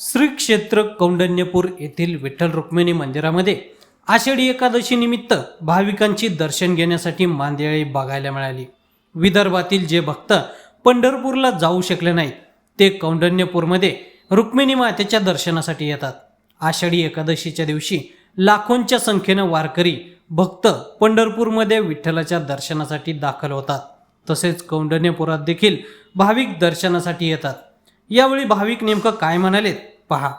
श्री क्षेत्र कौंडण्यपूर येथील विठ्ठल रुक्मिणी मंदिरामध्ये आषाढी एकादशी निमित्त भाविकांची दर्शन घेण्यासाठी मांदियाळी बघायला मिळाली. विदर्भातील जे भक्त पंढरपूरला जाऊ शकले नाहीत ते कौंडण्यपूरमध्ये रुक्मिणी मातेच्या दर्शनासाठी येतात. आषाढी एकादशीच्या दिवशी लाखोंच्या संख्येनं वारकरी भक्त पंढरपूरमध्ये विठ्ठलाच्या दर्शनासाठी दाखल होतात. तसेच कौंडण्यपुरात देखील भाविक दर्शनासाठी येतात. यावेळी भाविक नेमकं काय म्हणालेत? पहा.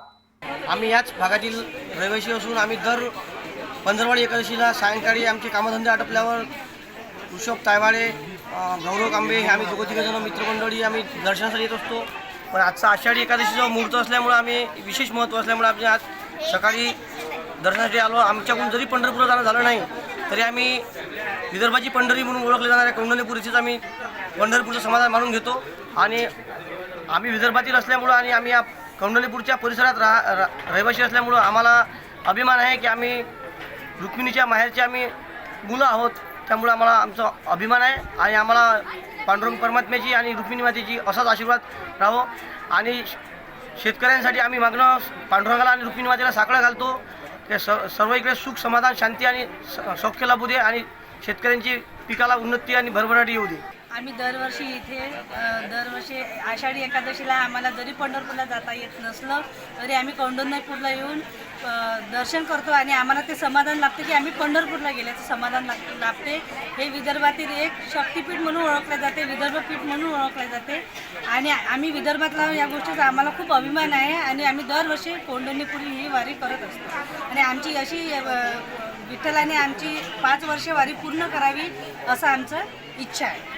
आम्ही याच भागातील रहिवासी असून आम्ही दर पंधरवाडी एकादशीला सायंकाळी आमचे कामधंदे आटपल्यावर ऋषभ तायवाडे गौरव कांबे हे आम्ही दोघं तिघजणं मित्रमंडळी आम्ही दर्शनासाठी येत असतो. पण आजचा आषाढी एकादशीचा मुहूर्त असल्यामुळं आम्ही विशेष महत्त्व असल्यामुळे आम्ही आज सकाळी दर्शनासाठी आलो. आमच्याकडून जरी पंढरपूरला जाणं झालं नाही तरी आम्ही विदर्भाची पंढरी म्हणून ओळखले जाणाऱ्या कौंडण्यपूर इथेच आम्ही पंढरपूरचं समाधान मानून घेतो. आणि आम्ही विदर्भातील असल्यामुळं आणि आम्ही या कौंडलीपूरच्या परिसरात राहा रा रहिवासी असल्यामुळं आम्हाला अभिमान आहे की आम्ही रुक्मिणीच्या माहेरचे आम्ही मुलं आहोत. त्यामुळं आम्हाला आमचा अभिमान आहे आणि आम्हाला पांडुरंग परमात्म्याची आणि रुक्मिणी मातेची असाच आशीर्वाद राहो. आणि श- शेतकऱ्यांसाठी आम्ही मागणं पांडुरंगाला आणि रुक्मिणी मातेला साकडं घालतो. ते स सर्व इकडे सुख समाधान शांती आणि स- सौख्य लाभू दे आणि शेतकऱ्यांची पिकाला उन्नती आणि भरभराटी येऊ दे. आम्ही दरवर्षी इथे दरवर्षी आषाढी एकादशीला आम्हाला जरी पंढरपूरला जाता येत नसलं तरी आम्ही कौंडण्यपूरला येऊन दर्शन करतो आणि आम्हाला ते समाधान लागते की आम्ही पंढरपूरला गेल्याचं समाधान लाग लाभते. हे विदर्भातील एक शक्तिपीठ म्हणून ओळखले जाते विदर्भपीठ म्हणून ओळखले जाते. आणि आम्ही विदर्भातला या गोष्टीचा आम्हाला खूप अभिमान आहे आणि आम्ही दरवर्षी कौंडण्यपुरी ही वारी करत असतो. आणि आमची अशी विठ्ठलाने आमची पाच वर्षे वारी पूर्ण करावी असं आमचं इच्छा आहे.